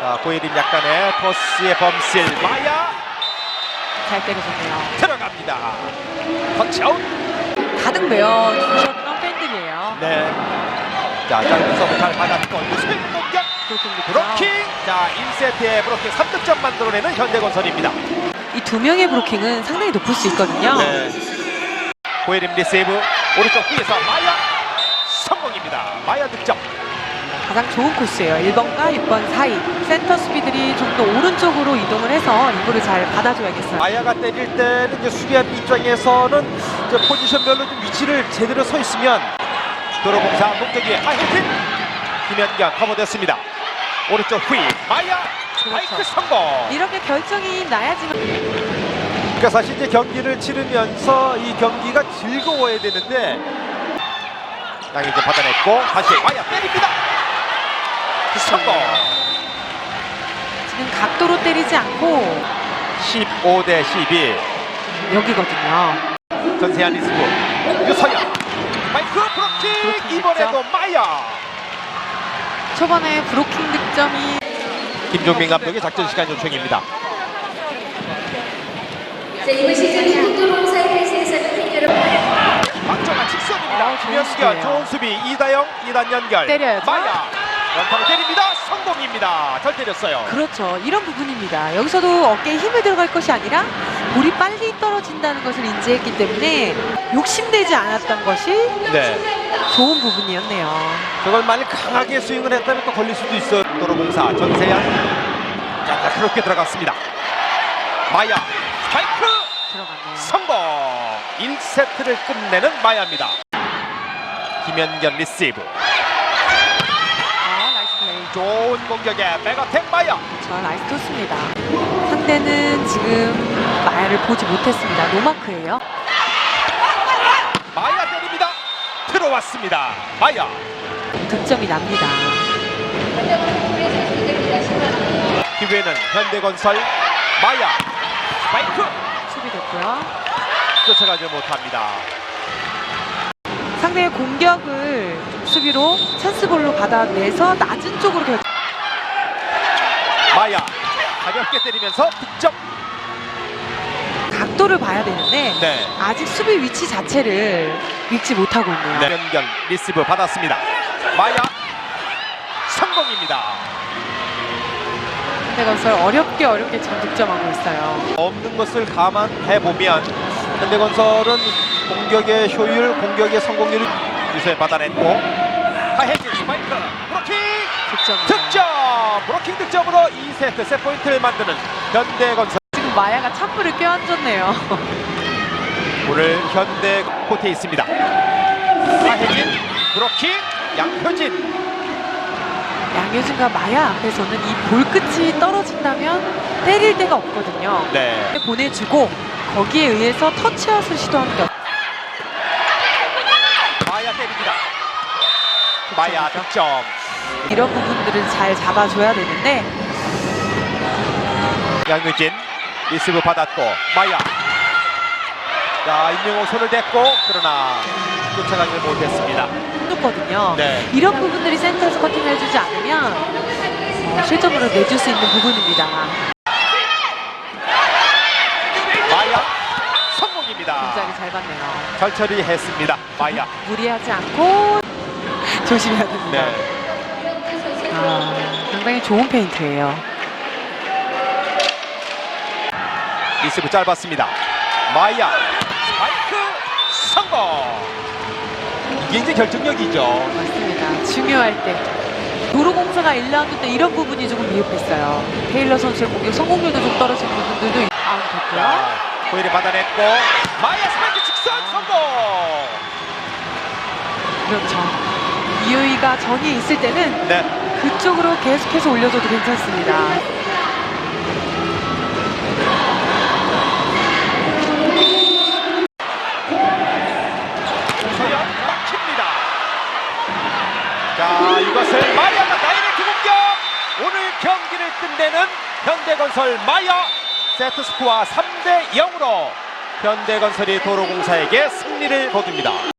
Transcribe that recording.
자, 고예림 약간의 토스의 범실 마야 잘 때려줬네요. 들어갑니다. 터치아웃. 가득 메어 주셨던 팬들이에요. 네. 자, 짧은 서브 잘 받았고 유수인 공격. 브로킹. 자, 1세트에 브로킹 3득점 만들어내는 현대건설입니다. 이 두 명의 브로킹은 상당히 높을 수 있거든요. 네. 고예림 리세이브 오른쪽 후에서 마야 성공입니다. 마야 득점. 가장 좋은 코스예요. 1번과 6번 사이. 센터 수비들이 좀 더 오른쪽으로 이동을 해서 이거를 잘 받아줘야겠어요. 마야가 때릴 때는 이제 수비하는 입장에서는 이제 포지션별로 좀 위치를 제대로 서 있으면 도로공사 목적이 하이틴 김현경 커버됐습니다. 오른쪽 후위 마야 스파이크 그렇죠. 성공. 이렇게 결정이 나야지만 그러니까 사실 이제 경기를 치르면서 이 경기가 즐거워야 되는데 양이 이제 받아냈고 다시 마야 때립니다. 성공. 지금 각도로 때리지 않고 15 대 12. 여기거든요. 전세한 리스브 유서연 마이크 브로킹 이번에도 마야 초반에 브로킹 득점이 김종민 감독의 작전 시간 요청입니다. 자, 이번 시즌 한국도로공사의 헬스에서는 팬 여러분 박정아 직선입니다. 아, 수비예요. 좋은 수비 이다영 이단 연결 때려야죠. 마야 연타로 때립니다. 성공입니다. 잘 때렸어요. 그렇죠. 이런 부분입니다. 여기서도 어깨에 힘을 들어갈 것이 아니라 볼이 빨리 떨어진다는 것을 인지했기 때문에 욕심내지 않았던 것이 네. 좋은 부분이었네요. 저걸 만약 강하게 스윙을 했다면 또 걸릴 수도 있어요. 도로공사 전세현 자 날카롭게 들어갔습니다. 마야 스파이크 들어갔네요. 성공 1세트를 끝내는 마야입니다. 김현경 리시브. 좋은 공격에 백어택 마야 저 나이스 토스입니다. 상대는 지금 마야를 보지 못했습니다. 노마크예요. 마야 때립니다. 들어왔습니다. 마야 득점이 납니다. 기회는 현대건설 마야 스파이크 수비됐고요. 쫓아가지 못합니다. 상대의 공격을 좀 수비로 찬스볼로 받아내서 낮은 쪽으로 결... 마야 가볍게 때리면서 득점. 각도를 봐야 되는데 네. 아직 수비 위치 자체를 읽지 못하고 있네요. 네. 연결 리시브 받았습니다. 마야 성공입니다. 현대건설 어렵게 어렵게 지금 득점하고 있어요. 없는 것을 감안해 보면 현대건설은 공격의 효율, 공격의 성공률을 유세 받아냈고 하혜진 스파이크 브로킹 득점. 득점 브로킹 득점으로 2세트 세 포인트를 만드는 현대건설 지금 마야가 차프를 껴안줬네요. 오늘 현대 코트에 있습니다. 하혜진 브로킹 양효진 양효진과 마야 앞에서는 이 볼 끝이 떨어진다면 때릴 데가 없거든요. 네 보내주고 거기에 의해서 터치아웃을 시도하는 게 없- 마야 때립니다. 마야 득점 이런 부분들을 잘 잡아줘야 되는데 양효진 리시브 받았고 마야 자 임명호 손을 댔고 그러나 쫓아가지 못했습니다 좋거든요. 네. 이런 부분들이 센터에서 커팅을 해주지 않으면 어, 실점으로 내줄 수 있는 부분입니다. 마야 성공입니다 굉장히 잘 봤네요. 잘 처리했습니다 마야 무리하지 않고 조심해야 됩니다. 네. 아, 상당히 좋은 페인트예요. 리시브 짧았습니다 마야 스파이크 성공 이게 이제 결정력이죠 맞습니다. 중요할 때. 도로공사가 1라운드 때 이런 부분이 조금 미흡했어요. 테일러 선수의 공격 성공률도 좀 떨어지는 부분들도 있- 아웃 됐고요. 자 고일이 받아냈고 마야 스파이크 직선 성공 그렇죠. 이효이가 전위에 있을 때는 네 그쪽으로 계속해서 올려줘도 괜찮습니다. 막힙니다. 자, 이것을 마야가 다이렉트 공격! 오늘 경기를 끝내는 현대건설 마야 세트 스코어 3대 0으로 현대건설이 도로공사에게 승리를 거둡니다.